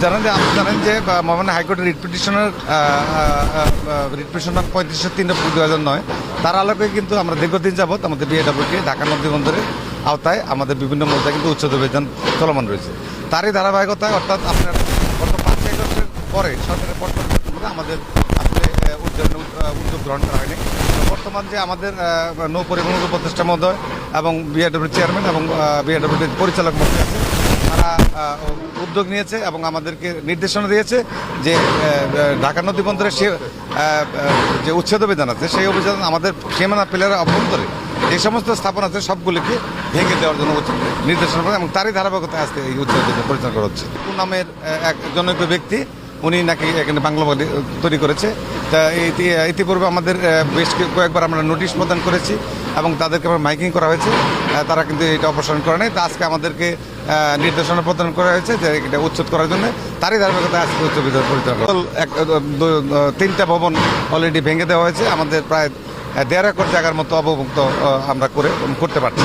জানেন যে আপনি জানেন যে মহামান্য হাইকোর্টের রিট পিটিশনের রিট পিটিশন পঁয়ত্রিশশো তিন দু হাজার নয়। তার আলোকে কিন্তু আমরা দীর্ঘদিন যাবৎ আমাদের বিএডব্লিউটি ঢাকা নদী বন্দরের আওতায় আমাদের বিভিন্ন মোর্চা কিন্তু উচ্ছেদ অভিযান চলমান রয়েছে। তারই ধারাবাহিকতায় অর্থাৎ আপনার গত পাঁচ আগস্টের পরে সরকারের পট্টন আমাদের আসলে উদ্যোগ গ্রহণ করা হয়নি। বর্তমান যে আমাদের নৌ পরিবহন উপদেষ্টা মহোদয় এবং বিএডব্লিউ চেয়ারম্যান এবং বিএডব্লিউ পরিচালক মহোদয় আছে তারা উদ্যোগ নিয়েছে এবং আমাদেরকে নির্দেশনা দিয়েছে যে ঢাকা নদী বন্দরে সে যে উচ্ছেদ অভিযান আছে, সেই অভিযান আমাদের সীমানা পিলারের অভ্যন্তরে যে সমস্ত স্থাপনা আছে সবগুলিকে ভেঙে দেওয়ার জন্য নির্দেশনা এবং তারই ধারাবাহিকতায় আজকে এই উচ্ছেদ পরিচালনা করা হচ্ছে। নামের এক জনৈক ব্যক্তি, উনি নাকি এখানে বাংলা বলে তৈরি করেছে। তা ইতিপূর্বে আমাদের বেশ কয়েকবার আমরা নোটিশ প্রদান করেছি এবং তাদেরকে আমরা মাইকিং করা হয়েছে। তারা কিন্তু এটা অপসারণ করে নাই। তা আজকে আমাদেরকে নির্দেশনা প্রদান করা হয়েছে যে এটা উচ্ছেদ করার জন্য। তারই ধারাবাহিকতা আজকে উচ্চ বিদ্যালয় পরিচালনা তিনটা ভবন অলরেডি ভেঙে দেওয়া হয়েছে। আমাদের প্রায় দেড় একর জায়গার মতো অবমুক্ত আমরা করে, করতে পারছি।